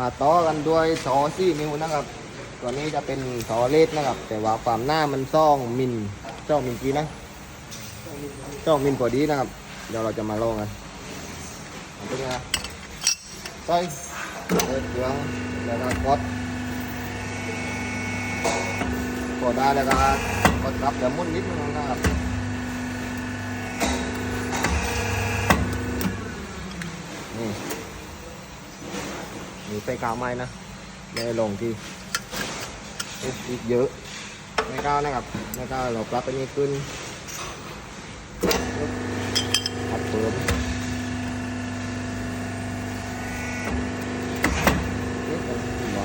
มาต่อกันด้วยสอซี่นิ้วนะครับ ตัวนี้จะเป็นสอเลสนะครับ แต่ว่าความหน้ามันซ่องมิลซ่องมิลกี่นะซ่องมิลพอดีนะครับ เดี๋ยวเราจะมาลองกันเป็นไงใส่เปิดเครื่องแล้วก็กดกดได้แล้วก็กดรับเดี๋ยวมุนนิดนึงนะครับ มีไปกาวไม้นะไม่ได้ลงที่อีกเยอะไม่ก้าวนะครับไม่ก้าวเราปรับไปนี่ขึ้นอัดเปิดนี่เป็นหัว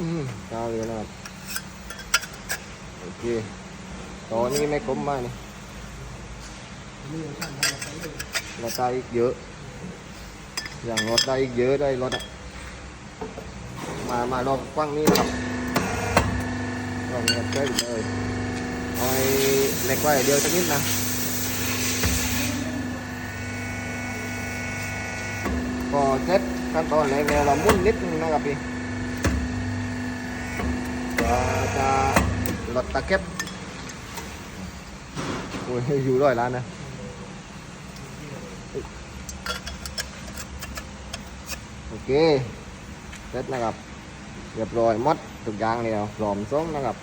อืมก้าเลยนะครับโอเคตอนนี้ไม่คมมากนี่ราคาอีกเยอะ อย่างรถได้อีกเยอะได้รถอะมามารอบกว้างนี้ครับลองเงียบใกล้เลยเอาไอ้เล็กไว้เดียวสักนิดนะพอเสร็จขั้นตอนแรกเนี่ยเรามุ่นนิดนึงนะครับพี่ ก็จะลดตะเก็บโอ้ยอยู่ร้อยล้านนะโอเคเสร็จนะครับเรียบร้อยมดทุกอย่างแล้วพร้อมส่งนะครับ